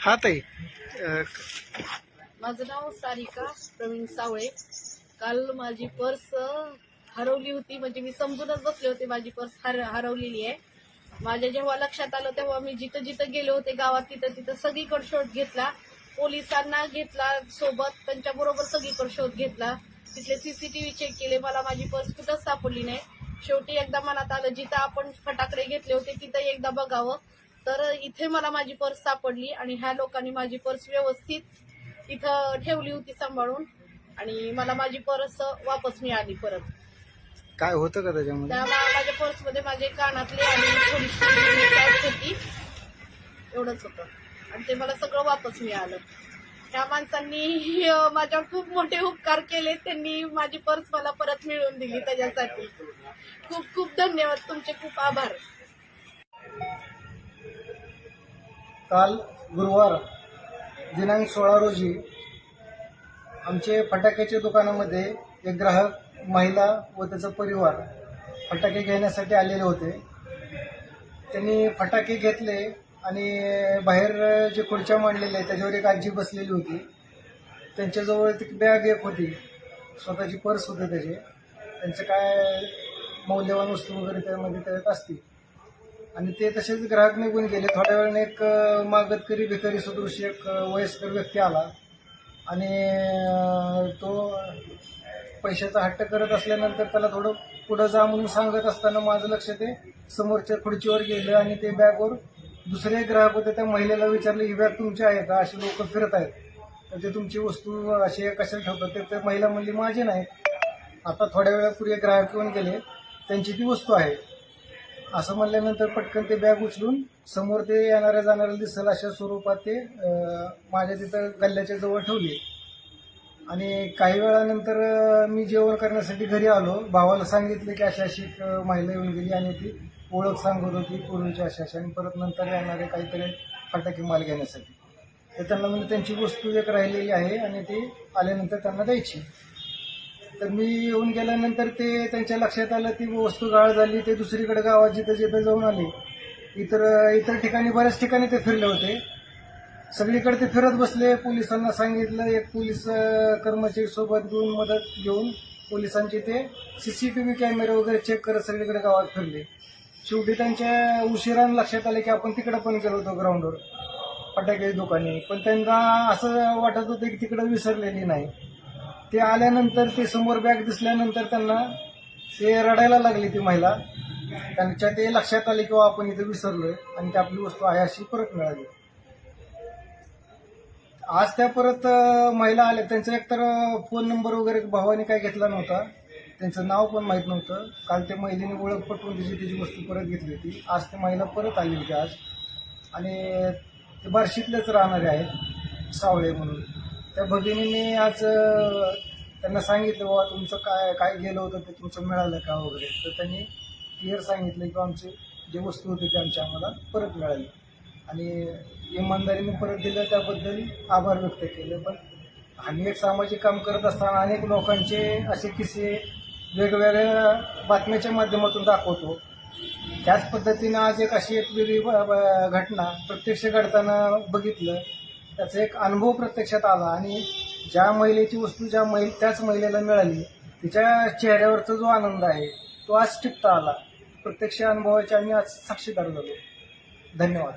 हा ताई. अ, माझं नाव सारिका प्रवीण सावळे. काल माझी पर्स हरवली होती म्हणजे मी समजूनच बसले होते माझी पर्स हर हरवलेली आहे. माझ्या जेव्हा लक्षात आलं तेव्हा मी जिथं जिथं गेले होते गावात तिथं तिथं सगळीकडे शोध घेतला. पोलिसांना घेतला सोबत त्यांच्या बरोबर सगळीकडे शोध घेतला. तिथले सीसीटीव्ही चेक केले मला माझी पर्स कुठंच सापडली नाही. शेवटी एकदा मनात आलं जिथं आपण फटाकडे घेतले होते तिथं एकदा बघावं. तर इथे मला माझी पर्स सापडली आणि ह्या लोकांनी माझी पर्स व्यवस्थित इथं ठेवली होती सांभाळून आणि मला माझी पर्स वापस मिळाली परत. काय होतं का त्याच्यामध्ये? त्या मा- माझ्या पर्समध्ये माझे कानातले आणि थोडीशी होती. एवढंच होतं. आणि ते मला सगळं वापस मिळालं. त्या माणसांनी अं, माझ्यावर खूप मोठे उपकार केले. त्यांनी माझी पर्स मला परत मिळवून दिली त्याच्यासाठी. खूप खूप धन्यवाद. तुमचे खूप आभार. काल गुरुवार दिनांक सोळा रोजी आमचे फटाक्याच्या दुकानामध्ये एक ग्राहक महिला व त्याचा परिवार फटाके घेण्यासाठी आलेले होते. त्यांनी फटाके घेतले आणि बाहेर जे खुर्च्या मांडलेल्या आहेत त्याच्यावर एक आजी बसलेली होती. त्यांच्याजवळ ती बॅग एक होती. स्वतःची पर्स होते त्याचे. त्यांचं काय मौल्यवान वस्तू वगैरे त्यामध्ये त्यात असतील. आणि ते तसेच ग्राहक निघून गेले. थोड्या वेळाने एक मागतकरी भिकारी सदृश एक वयस्कर व्यक्ती आला. आणि तो पैशाचा हट्ट करत असल्यानंतर त्याला थोडं पुढं जा म्हणून सांगत असताना माझं लक्ष ते समोरच्या खुर्चीवर गेलं आणि ते बॅगवर दुसरे ग्राहक होते. त्या महिलेला विचारले ही बॅग तुमची आहे का? अशी लोक फिरत आहेत. तर ते तुमची वस्तू अशी कशाला ठेवतात? ते- त्या महिला म्हणली माझी नाही. आता थोड्या वेळापूर्वी ग्राहक येऊन गेले. त्यांची ती वस्तू आहे. असं म्हणल्यानंतर पटकन ते बॅग उचलून समोर ते येणाऱ्या जाणाऱ्या दिसेल अशा स्वरूपात ते माझ्या तिथं गल्ल्याच्या जवळ ठेवले. आणि काही वेळानंतर मी जेवण करण्यासाठी घरी आलो. भावाला सांगितलं की अशा अशी एक, महिला येऊन गेली आणि ती ओळख सांगत होती पूर्वीची अशा अशी आणि परत नंतर येणारे काहीतरी फटाके माल घेण्यासाठी. तर त्यांना म्हणजे त्यांची वस्तू एक राहिलेली आहे आणि ती आल्यानंतर त्यांना द्यायची. तर मी येऊन गेल्यानंतर ते त्यांच्या लक्षात आलं ती वस्तू गाळ झाली ते दुसरीकडे गावात जिथं जिथं जाऊन आले. इतर इतर ठिकाणी बऱ्याच ठिकाणी ते फिरले होते. सगळीकडे ते फिरत बसले. पोलिसांना सांगितलं एक पोलीस कर्मचारी सोबत घेऊन मदत घेऊन पोलिसांचे ते सी सी टी व्ही कॅमेरे वगैरे चेक करत सगळीकडे गावात फिरले. शेवटी त्यांच्या उशिरानं लक्षात आले की आपण तिकडे पण गेलो होतो ग्राउंडवर फटाके दुकाने. पण त्यांना असं वाटत होतं की तिकडे विसरलेली नाही. ते आल्यानंतर ते समोर बॅग दिसल्यानंतर त्यांना ते रडायला लागली ती महिला. त्यांच्या ते लक्षात आले किंवा आपण इथं विसरलोय आणि ती आपली वस्तू आहे अशी परत मिळाली. आज त्या परत महिला आल्या. त्यांचा एकतर फोन नंबर वगैरे भावाने काय घेतला नव्हता. त्यांचं नाव पण माहीत नव्हतं. काल त्या महिलेने ओळख पटवून तिची तिची वस्तू परत घेतली होती. आज ती महिला परत आली होती आज. आणि ते बार्शीतलेच राहणारे आहेत सावळे म्हणून. त्या भगिनीने आज त्यांना सांगितलं बाबा तुमचं काय काय गेलं होतं ते तुमचं मिळालं का वगैरे? तर त्यांनी क्लिअर सांगितलं की आमचे जे वस्तू होते ते आमच्या आम्हाला परत मिळाली. आणि इमानदारीने परत दिलं त्याबद्दल आभार व्यक्त केले. पण आम्ही एक सामाजिक काम करत असताना अनेक लोकांचे असे किस्से वेगवेगळ्या बातम्याच्या माध्यमातून दाखवतो. त्याच पद्धतीनं आज एक अशी एक वेगळी घटना प्रत्यक्ष घडताना बघितलं. त्याचा एक अनुभव प्रत्यक्षात आला आणि ज्या महिलेची वस्तू ज्या महि त्याच महिलेला मिळाली तिच्या चेहऱ्यावरचा जो आनंद आहे तो आज टिपता आला. प्रत्यक्ष अनुभवाचे आम्ही आज साक्षीदार झालो. धन्यवाद.